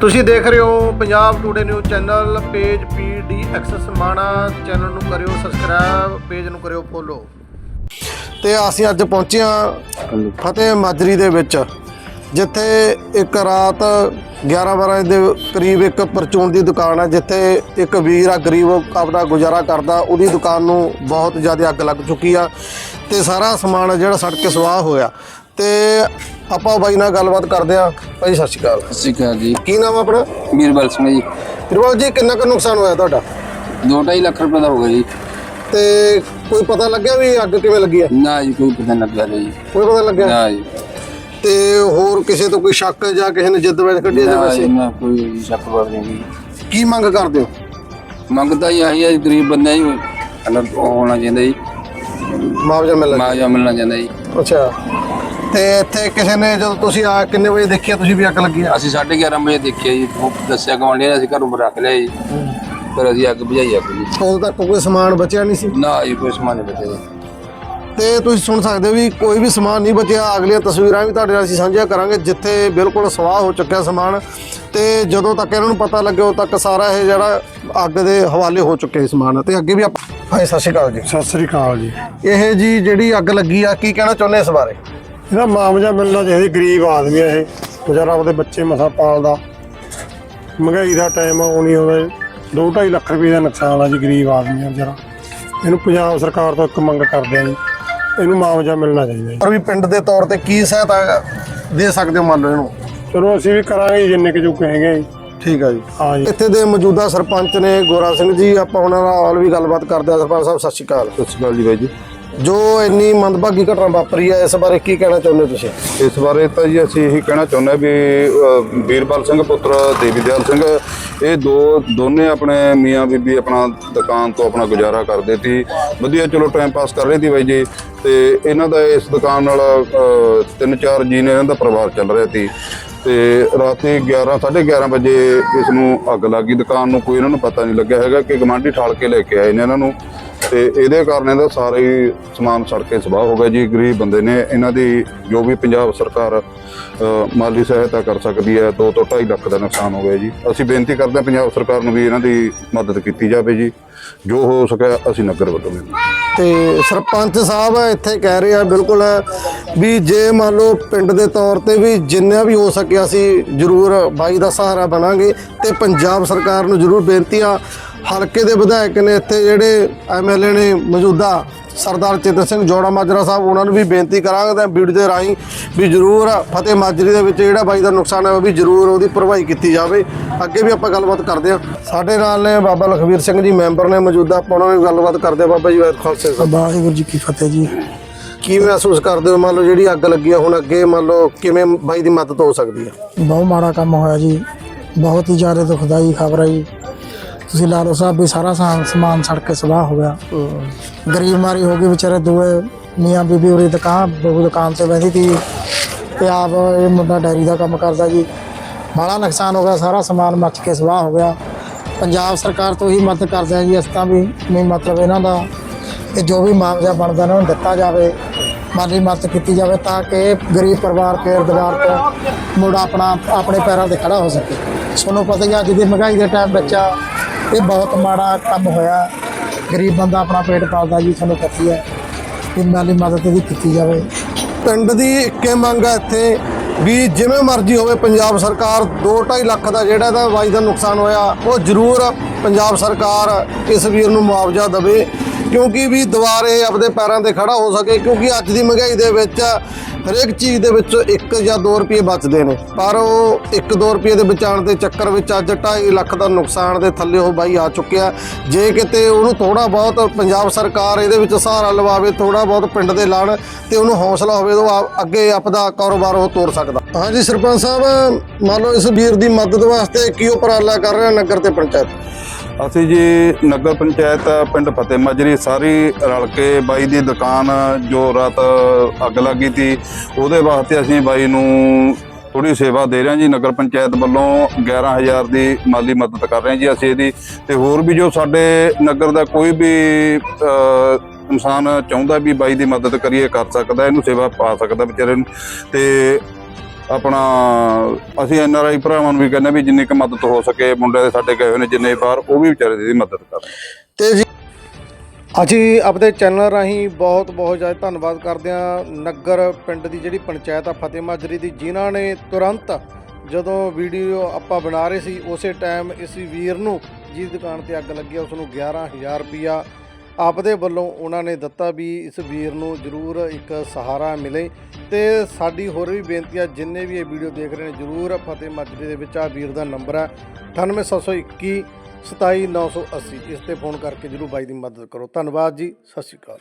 ਤੁਸੀਂ ਦੇਖ ਰਹੇ ਹੋ Punjab today news channel page ਪੀਡੀ ਐਕਸੈਸ ਮਾਣਾ ਚੈਨਲ ਨੂੰ ਕਰਿਓ ਸਬਸਕ੍ਰਾਈਬ ਪੇਜ ਨੂੰ ਕਰਿਓ ਫੋਲੋ ਤੇ ਅਸੀਂ ਅੱਜ ਪਹੁੰਚੇ ਹਾਂ ਫਤਿਹ ਮਾਜਰੀ ਦੇ ਵਿੱਚ ਜਿੱਥੇ ਇੱਕ ਰਾਤ 11 12 ਦੇ ਕਰੀਬ ਇੱਕ ਪਰਚੂਨ ਦੀ ਦੁਕਾਨ ਹੈ ਜਿੱਥੇ ਇੱਕ ਵੀਰ ਆ ਗਰੀਬ ਆਪਦਾ ਗੁਜ਼ਾਰਾ ਕਰਦਾ ਉਹਦੀ ਦੁਕਾਨ ਨੂੰ ਬਹੁਤ ਜ਼ਿਆਦਾ ਅੱਗ ਲੱਗ ਚੁੱਕੀ ਆ ਤੇ ਸਾਰਾ ਸਮਾਨ ਜਿਹੜਾ ਸੜ ਕੇ ਸਵਾਹ ਹੋਇਆ। ਤੇ ਆਪਾਂ ਬਾਈ ਨਾਲ ਗੱਲਬਾਤ ਕਰਦੇ ਆ ਭਾਈ ਸਤਿ ਸ਼੍ਰੀ ਅਕਾਲ। ਸਤਿ ਸ਼੍ਰੀ ਅਕਾਲ ਜੀ। ਕੀ ਨਾਮ ਆ ਆਪਣਾ? ਮੀਰਬਲ ਸਿੰਘ ਜੀ। ਨਿਰਮਲ ਜੀ ਕਿੰਨਾ ਕੁ ਨੁਕਸਾਨ ਹੋਇਆ ਤੁਹਾਡਾ? 2.5 ਲੱਖ ਰੁਪਏ ਦਾ ਹੋ ਗਿਆ ਜੀ। ਤੇ ਕੋਈ ਪਤਾ ਲੱਗਿਆ ਵੀ ਅੱਗ ਕਿਵੇਂ ਲੱਗੀ ਆ? ਨਾ ਜੀ ਕੋਈ ਪਤਾ ਨਹੀਂ ਲੱਗਿਆ ਜੀ। ਕੋਈ ਪਤਾ ਲੱਗਿਆ? ਨਾ ਜੀ। ਤੇ ਹੋਰ ਕਿਸੇ ਤੋਂ ਕੋਈ ਸ਼ੱਕ ਜਾਂ ਕਿਸੇ ਨੇ ਜਿੱਦ ਵਿੱਚ ਕੱਢੀ ਜੀ, ਵਿੱਚ? ਨਾ ਕੋਈ ਸ਼ੱਕ ਵੜ ਨਹੀਂ ਜੀ। ਕੀ ਮੰਗ ਕਰਦੇ ਹੋ? ਮੰਗਦਾ ਹੀ ਆਹੀ ਹੈ ਜੀ, ਗਰੀਬ ਬੰਦਾ ਅਲੱਗ ਹੋਣਾ ਚਾਹੀਦਾ ਜੀ। ਮੁਆਵਜ਼ਾ ਮਿਲਣਾ ਮਾਜਾ ਮਿਲਣਾ ਚਾਹੀਦਾ ਜੀ। ਅੱਛਾ। ਤੇ ਇੱਥੇ ਕਿਸੇ ਨੇ ਜਦੋਂ ਤੁਸੀਂ ਆ ਕਿੰਨੇ ਵਜੇ ਦੇਖਿਆ ਤੁਸੀਂ ਵੀ ਅੱਗ ਲੱਗੀ ਆ? ਅਸੀਂ 11:30 ਵਜੇ ਦੇਖਿਆ ਜੀ। ਉਹ ਦੱਸਿਆ ਗਵਾਂਢੀਆਂ ਨੇ ਅਸੀਂ ਘਰੋਂ ਰੱਖ ਲਿਆ ਜੀ। ਫਿਰ ਅਸੀਂ ਅੱਗ ਬੁਝਾਈ ਅੱਗ ਜੀ। ਉਦੋਂ ਤੱਕ ਕੋਈ ਸਮਾਨ ਬਚਿਆ ਨਹੀਂ ਸੀ? ਨਾ ਜੀ ਕੋਈ ਸਮਾਨ ਨਹੀਂ ਬਚਿਆ ਜੀ। ਤੇ ਤੁਸੀਂ ਸੁਣ ਸਕਦੇ ਹੋ ਵੀ ਕੋਈ ਵੀ ਸਮਾਨ ਨਹੀਂ ਬਚਿਆ। ਅਗਲੀਆਂ ਤਸਵੀਰਾਂ ਵੀ ਤੁਹਾਡੇ ਨਾਲ ਅਸੀਂ ਸਾਂਝੀਆਂ ਕਰਾਂਗੇ ਜਿੱਥੇ ਬਿਲਕੁਲ ਸਵਾਹ ਹੋ ਚੁੱਕਿਆ ਸਮਾਨ। ਤੇ ਜਦੋਂ ਤੱਕ ਇਹਨਾਂ ਨੂੰ ਪਤਾ ਲੱਗੇ ਉਦੋਂ ਤੱਕ ਸਾਰਾ ਇਹ ਜਿਹੜਾ ਅੱਗ ਦੇ ਹਵਾਲੇ ਹੋ ਚੁੱਕੇ ਸਮਾਨ। ਤੇ ਅੱਗੇ ਵੀ ਆਪਾਂ ਹਾਂ ਸਤਿ ਸ਼੍ਰੀ ਅਕਾਲ ਜੀ। ਸਤਿ ਸ੍ਰੀ ਅਕਾਲ ਜੀ। ਇਹ ਜੀ ਜਿਹੜੀ ਅੱਗ ਲੱਗੀ ਆ ਕੀ ਕਹਿਣਾ ਚਾਹੁੰਦੇ ਇਸ ਬਾਰੇ? ਇਹਦਾ ਮਾਮਜਾ ਮਿਲਣਾ ਚਾਹੀਦਾ ਗਰੀਬ ਆਦਮੀ ਆ ਇਹ ਵਿਚਾਰਾ ਆਪਦੇ ਬੱਚੇ ਮਸਾ ਪਾਲਦਾ। ਮਹਿੰਗਾਈ ਦਾ ਟਾਈਮ ਆਉਣੀ ਹੋਵੇ 2.5 ਲੱਖ ਰੁਪਏ ਦਾ ਨੁਕਸਾਨ ਆ ਜੀ ਗਰੀਬ ਆਦਮੀ ਆ ਵਿਚਾਰਾ। ਇਹਨੂੰ ਪੰਜਾਬ ਸਰਕਾਰ ਤੋਂ ਇੱਕ ਮੰਗ ਕਰਦੇ ਆ ਜੀ ਇਹਨੂੰ ਮਾਮਜਾ ਮਿਲਣਾ ਚਾਹੀਦਾ ਪਰ ਵੀ ਪਿੰਡ ਦੇ ਤੌਰ ਤੇ ਕੀ ਸਹਾਇਤਾ ਦੇ ਸਕਦੇ ਹੋ ਮੰਨ ਲਓ ਇਹਨੂੰ? ਚਲੋ ਅਸੀਂ ਵੀ ਕਰਾਂਗੇ ਜਿੰਨੇ ਕੁ ਜੀ ਠੀਕ ਆ ਜੀ। ਹਾਂ ਜੀ। ਇੱਥੇ ਦੇ ਮੌਜੂਦਾ ਸਰਪੰਚ ਨੇ ਗੋਰਾ ਸਿੰਘ ਜੀ ਆਪਾਂ ਉਹਨਾਂ ਨਾਲ ਵੀ ਗੱਲਬਾਤ ਕਰਦੇ ਆ ਸਰਪੰਚ ਸਾਹਿਬ ਸਤਿ ਸ਼੍ਰੀ ਅਕਾਲ। ਸਤਿ ਸ਼੍ਰੀ ਅਕਾਲ ਜੀ ਬਾਈ ਜੀ। ਜੋ ਇੰਨੀ ਮੰਦਭਾਗੀ ਘਟਨਾ ਵਾਪਰੀ ਹੈ ਇਸ ਬਾਰੇ ਕੀ ਕਹਿਣਾ ਚਾਹੁੰਦੇ ਹੋ ਤੁਸੀਂ? ਇਸ ਬਾਰੇ ਤਾਂ ਜੀ ਅਸੀਂ ਇਹੀ ਕਹਿਣਾ ਚਾਹੁੰਦੇ ਹਾਂ ਵੀ ਅ, ਵੀਰਬਲ ਸਿੰਘ ਪੁੱਤਰ ਦੇਵੀ ਦਿਆਲ ਸਿੰਘ ਇਹ ਦੋ ਦੋਨੇ ਆਪਣੇ ਮੀਆਂ ਬੀਬੀ ਆਪਣਾ ਦੁਕਾਨ ਤੋਂ ਆਪਣਾ ਗੁਜ਼ਾਰਾ ਕਰਦੇ ਸੀ। ਵਧੀਆ ਚਲੋ ਟਾਈਮ ਪਾਸ ਕਰ ਰਹੇ ਸੀ ਬਾਈ ਜੀ ਤੇ ਇਹਨਾਂ ਦਾ ਇਸ ਦੁਕਾਨ ਨਾਲ ਅ, ਤਿੰਨ ਚਾਰ ਜੀ ਨੇ ਇਹਨਾਂ ਦਾ ਪਰਿਵਾਰ ਚੱਲ ਰਿਹਾ ਸੀ। ਤੇ ਰਾਤੀ 11 11:30 ਵਜੇ ਇਸ ਨੂੰ ਅੱਗ ਲੱਗੀ ਦੁਕਾਨ ਨੂੰ ਕੋਈ ਇਹਨਾਂ ਨੂੰ ਪਤਾ ਨਹੀਂ ਲੱਗਿਆ ਹੈਗਾ ਕਿ ਗਵਾਂਢੀ ਠਾਲ ਕੇ ਲੈ ਕੇ ਆਏ ਨੇ ਇਹਨਾਂ ਨੂੰ। ਤੇ ਇਹਦੇ ਕਾਰਨ ਇਹਦਾ ਸਾਰੇ ਹੀ ਸਮਾਨ ਸੜ ਕੇ ਸਵਾਹ ਹੋ ਗਿਆ ਜੀ। ਗਰੀਬ ਬੰਦੇ ਨੇ, ਇਹਨਾਂ ਦੀ ਜੋ ਵੀ ਪੰਜਾਬ ਸਰਕਾਰ ਮਾਲੀ ਸਹਾਇਤਾ ਕਰ ਸਕਦੀ ਹੈ 2 ਤੋਂ 2.5 ਲੱਖ ਦਾ ਨੁਕਸਾਨ ਹੋ ਗਿਆ ਜੀ। ਅਸੀਂ ਬੇਨਤੀ ਕਰਦੇ ਹਾਂ ਪੰਜਾਬ ਸਰਕਾਰ ਨੂੰ ਵੀ ਇਹਨਾਂ ਦੀ ਮਦਦ ਕੀਤੀ ਜਾਵੇ ਜੀ। ਜੋ ਹੋ ਸਕਿਆ ਅਸੀਂ ਨਗਰ ਵੱਲੋਂ ਵੀ। ਤੇ ਸਰਪੰਚ ਸਾਹਿਬ ਇੱਥੇ ਕਹਿ ਰਹੇ ਆ ਬਿਲਕੁਲ ਵੀ ਜੇ ਮੰਨ ਲਓ ਪਿੰਡ ਦੇ ਤੌਰ ਤੇ ਵੀ ਜਿੰਨਾ ਵੀ ਹੋ ਸਕਿਆ ਅਸੀਂ ਜ਼ਰੂਰ ਬਾਈ ਦਾ ਸਹਾਰਾ ਬਣਾਂਗੇ ਤੇ ਪੰਜਾਬ ਸਰਕਾਰ ਨੂੰ ਜ਼ਰੂਰ ਬੇਨਤੀ ਆ ਹਲਕੇ ਦੇ ਵਿਧਾਇਕ ਨੇ ਇੱਥੇ ਜਿਹੜੇ ਐਮਐਲਏ ਨੇ ਮੌਜੂਦਾ ਸਰਦਾਰ ਚੇਤਨ ਸਿੰਘ ਜੋੜਾ ਮਾਜਰਾ ਸਾਹਿਬ ਉਹਨਾਂ ਨੂੰ ਵੀ ਬੇਨਤੀ ਕਰਾਂਗੇ ਤਾਂ ਵੀਡੀਓ ਦੇ ਰਾਹੀਂ ਵੀ ਜ਼ਰੂਰ ਫਤਿਹ ਮਾਜਰੀ ਦੇ ਵਿੱਚ ਜਿਹੜਾ ਬਾਈ ਦਾ ਨੁਕਸਾਨ ਹੈ ਉਹ ਵੀ ਜ਼ਰੂਰ ਉਹਦੀ ਭਰਵਾਈ ਕੀਤੀ ਜਾਵੇ। ਅੱਗੇ ਵੀ ਆਪਾਂ ਗੱਲਬਾਤ ਕਰਦੇ ਹਾਂ। ਸਾਡੇ ਨਾਲ ਨੇ ਬਾਬਾ ਲਖਵੀਰ ਸਿੰਘ ਜੀ ਮੈਂਬਰ ਨੇ ਮੌਜੂਦਾ ਆਪਾਂ ਉਹਨਾਂ ਨਾਲ ਗੱਲਬਾਤ ਕਰਦੇ ਹਾਂ। ਬਾਬਾ ਜੀ ਵਾਹਿਗੁਰੂ ਖਾਲਸੇ। ਸਾਹਿਬ ਵਾਹਿਗੁਰੂ ਜੀ ਕੀ ਫਤਿਹ ਜੀ। ਕੀ ਮਹਿਸੂਸ ਕਰਦੇ ਹੋ? ਮੰਨ ਲਓ ਜਿਹੜੀ ਅੱਗ ਲੱਗੀ ਹੈ ਹੁਣ ਅੱਗੇ ਮੰਨ ਲਓ ਕਿਵੇਂ ਬਾਈ ਦੀ ਮਦਦ ਹੋ ਸਕਦੀ ਹੈ ਬਹੁਤ ਮਾੜਾ ਕੰਮ ਹੋਇਆ ਜੀ। ਬਹੁਤ ਹੀ ਜ਼ਿਆਦਾ ਦੁਖਦਾਈ ਖਬਰ ਹੈ ਜੀ। ਤੁਸੀਂ ਲਾ ਲਓ ਸਾਹਿਬ ਵੀ ਸਾਰਾ ਸਾ- ਸਮਾਨ ਸੜ ਕੇ ਸਵਾਹ ਹੋ ਗਿਆ। ਗਰੀਬ ਮਾਰੀ ਹੋ ਗਈ ਵਿਚਾਰੇ ਦੂਏ। ਮੀਆਂ ਬੀਬੀ ਉਰੀ ਦੁਕਾਨ ਬਹੂ ਦੁਕਾਨ ਤੇ ਬੈਠੀ ਤੀ। ਤੇ ਆਪ ਇਹ ਮੁੰਡਾ ਡੈਰੀ ਦਾ ਕੰਮ ਕਰਦਾ ਜੀ। ਬੜਾ ਨੁਕਸਾਨ ਹੋ ਗਿਆ, ਸਾਰਾ ਸਮਾਨ ਮੱਚ ਕੇ ਸਵਾਹ ਹੋ ਗਿਆ। ਪੰਜਾਬ ਸਰਕਾਰ ਤੋਂ ਹੀ ਮਦਦ ਕਰਦੇ ਆ ਜੀ ਅਸੀਂ ਤਾਂ ਵੀ ਨਹੀਂ ਮਤਲਬ ਇਹਨਾਂ ਦਾ। ਕਿ ਜੋ ਵੀ ਮੁਆਵਜ਼ਾ ਬਣਦਾ ਇਹਨਾਂ ਨੂੰ ਦਿੱਤਾ ਜਾਵੇ, ਮਾਲੀ ਮਦਦ ਕੀਤੀ ਜਾਵੇ ਤਾਂ ਕਿ ਗਰੀਬ ਪਰਿਵਾਰ ਫੇਰ ਦੁਬਾਰ ਤੋਂ ਮੁੜ ਆਪਣਾ ਆਪਣੇ ਪੈਰਾਂ ਤੇ ਖੜਾ ਹੋ ਸਕੇ। ਤੁਹਾਨੂੰ ਪਤਾ ਹੀ ਆ, ਅੱਜ ਦੀ ਮਹਿੰਗਾਈ ਦੇ ਟਾਈਮ ਬੱਚਾ ਇਹ ਬਹੁਤ ਮਾੜਾ ਕੰਮ ਹੋਇਆ। ਗਰੀਬ ਬੰਦਾ ਆਪਣਾ ਪੇਟ ਪਾਲਦਾ ਜੀ, ਸਾਨੂੰ ਪਤਾ ਹੈ ਕਿ ਮਾਲੀ ਮਦਦ ਵੀ ਕੀਤੀ ਜਾਵੇ। ਪਿੰਡ ਦੀ ਇੱਕੇ ਮੰਗ ਹੈ ਇੱਥੇ ਵੀ ਜਿਵੇਂ ਮਰਜ਼ੀ ਹੋਵੇ ਪੰਜਾਬ ਸਰਕਾਰ 2.5 ਲੱਖ ਦਾ ਜਿਹੜਾ ਇਹਦਾ ਬਾਈ ਦਾ ਨੁਕਸਾਨ ਹੋਇਆ, ਉਹ ਜ਼ਰੂਰ ਪੰਜਾਬ ਸਰਕਾਰ ਇਸ ਵੀਰ ਨੂੰ ਮੁਆਵਜ਼ਾ ਦੇਵੇ। ਕਿਉਂਕਿ ਵੀ ਦੁਬਾਰੇ ਆਪਦੇ ਪੈਰਾਂ ਤੇ ਖੜਾ ਹੋ ਸਕੇ, ਕਿਉਂਕਿ ਅੱਜ ਦੀ ਮਹਿੰਗਾਈ ਦੇ ਵਿੱਚ ਹਰੇਕ ਚੀਜ਼ ਦੇ ਵਿੱਚ 1 ਜਾਂ 2 ਰੁਪਏ ਬਚਦੇ ਨੇ। ਪਰ ਉਹ 1-2 ਰੁਪਏ ਦੇ ਬਚਾਉਣ ਦੇ ਚੱਕਰ ਵਿੱਚ ਅੱਜ 2.5 ਲੱਖ ਦਾ ਨੁਕਸਾਨ ਦੇ ਥੱਲੇ ਉਹ ਬਾਈ ਆ ਚੁੱਕਿਆ। ਜੇ ਕਿਤੇ ਉਹਨੂੰ ਥੋੜਾ ਬਹੁਤ ਪੰਜਾਬ ਸਰਕਾਰ ਇਹਦੇ ਵਿੱਚ ਸਹਾਰਾ ਲਵਾਵੇ ਥੋੜਾ ਬਹੁਤ ਪਿੰਡ ਦੇ ਲਾਣ ਤੇ ਉਹਨੂੰ ਹੌਸਲਾ ਹੋਵੇ ਉਹ ਆ- ਅੱਗੇ ਆਪਦਾ ਕਾਰੋਬਾਰ ਉਹ ਤੋਰ ਸਕਦਾ। ਹਾਂਜੀ ਸਰਪੰਚ ਸਾਹਿਬ, ਮੰਨ ਲਓ ਇਸ ਵੀਰ ਦੀ ਮਦਦ ਵਾਸਤੇ ਕੀ ਉਪਰਾਲਾ ਕਰ ਰਿਹਾ ਨਗਰ ਤੇ ਪੰਚਾਇਤ। ਅਸੀਂ ਜੀ ਨਗਰ ਪੰਚਾਇਤ ਪਿੰਡ ਫਤਿਹ ਮਾਜਰੀ ਸਾਰੀ ਰਲ ਕੇ ਬਾਈ ਦੀ ਦੁਕਾਨ ਜੋ ਰਾਤ ਅੱਗ ਲੱਗੀ ਸੀ, ਉਹਦੇ ਵਾਸਤੇ ਅਸੀਂ ਬਾਈ ਨੂੰ ਥੋੜੀ ਸੇਵਾ ਦੇ ਰਹੇ ਹਾਂ ਜੀ। ਨਗਰ ਪੰਚਾਇਤ ਵੱਲੋਂ 11000 ਦੀ ਮਾਲੀ ਮਦਦ ਕਰ ਰਹੇ ਹਾਂ ਜੀ ਅਸੀਂ ਇਹਦੀ। ਤੇ ਹੋਰ ਵੀ ਜੋ ਸਾਡੇ ਨਗਰ ਦਾ ਕੋਈ ਵੀ ਇਨਸਾਨ ਚਾਹੁੰਦਾ ਵੀ ਬਾਈ ਦੀ ਮਦਦ ਕਰੀਏ, ਕਰ ਸਕਦਾ, ਇਹਨੂੰ ਸੇਵਾ ਪਾ ਸਕਦਾ ਵਿਚਾਰੇ ਨੂੰ। ਤੇ ਆਪਣਾ ਅਸੀਂ ਐਨ ਆਰ ਆਈ ਭਰਾਵਾਂ ਨੂੰ ਵੀ ਕਹਿੰਦੇ ਵੀ ਜਿੰਨੀ ਕੁ ਮਦਦ ਹੋ ਸਕੇ ਮੁੰਡੇ ਦੇ ਸਾਡੇ ਗਏ ਹੋਏ ਨੇ ਜਿੰਨੇ ਬਾਹਰ ਉਹ ਵੀ ਵਿਚਾਰੇ ਦੀ ਮਦਦ ਕਰਨ। ਤੇ ਜੀ ਅਸੀਂ ਆਪਣੇ ਚੈਨਲ ਰਾਹੀਂ ਬਹੁਤ ਬਹੁਤ ਜ਼ਿਆਦਾ ਧੰਨਵਾਦ ਕਰਦੇ ਹਾਂ ਨਗਰ ਪਿੰਡ ਦੀ ਜਿਹੜੀ ਪੰਚਾਇਤ ਆ ਫਤਿਹ ਮਾਜਰੀ ਦੀ ਜਿਨ੍ਹਾਂ ਨੇ ਤੁਰੰਤ ਜਦੋਂ ਵੀਡੀਓ ਆਪਾਂ ਬਣਾ ਰਹੇ ਸੀ ਉਸੇ ਟਾਈਮ ਇਸ ਵੀਰ ਨੂੰ ਜਿਹਦੀ ਦੁਕਾਨ ਤੇ ਅੱਗ ਲੱਗੀ ਆ, ਉਸ ਨੂੰ 11000 ਰੁਪਿਆ ਆਪਦੇ ਵੱਲੋਂ ਉਹਨਾਂ ਨੇ ਦਿੱਤਾ ਵੀ ਇਸ ਵੀਰ ਨੂੰ ਜ਼ਰੂਰ ਇੱਕ ਸਹਾਰਾ ਮਿਲੇ ਤੇ ਸਾਡੀ ਹੋਰ ਵੀ ਬੇਨਤੀ ਆ ਜਿੰਨੇ ਵੀ ਇਹ ਵੀਡੀਓ ਦੇਖ ਰਹੇ ਨੇ, ਜ਼ਰੂਰ ਫਤਿਹ ਮਾਜਰੀ ਦੇ ਵਿੱਚ ਆ ਵੀਰ ਦਾ ਨੰਬਰ ਹੈ 98721 27980 ਇਸ ਤੇ ਫੋਨ ਕਰਕੇ ਜਰੂਰ ਬਾਈ ਦੀ ਮਦਦ ਕਰੋ। ਧੰਨਵਾਦ ਜੀ, ਸਤਿ ਸ਼੍ਰੀ ਅਕਾਲ।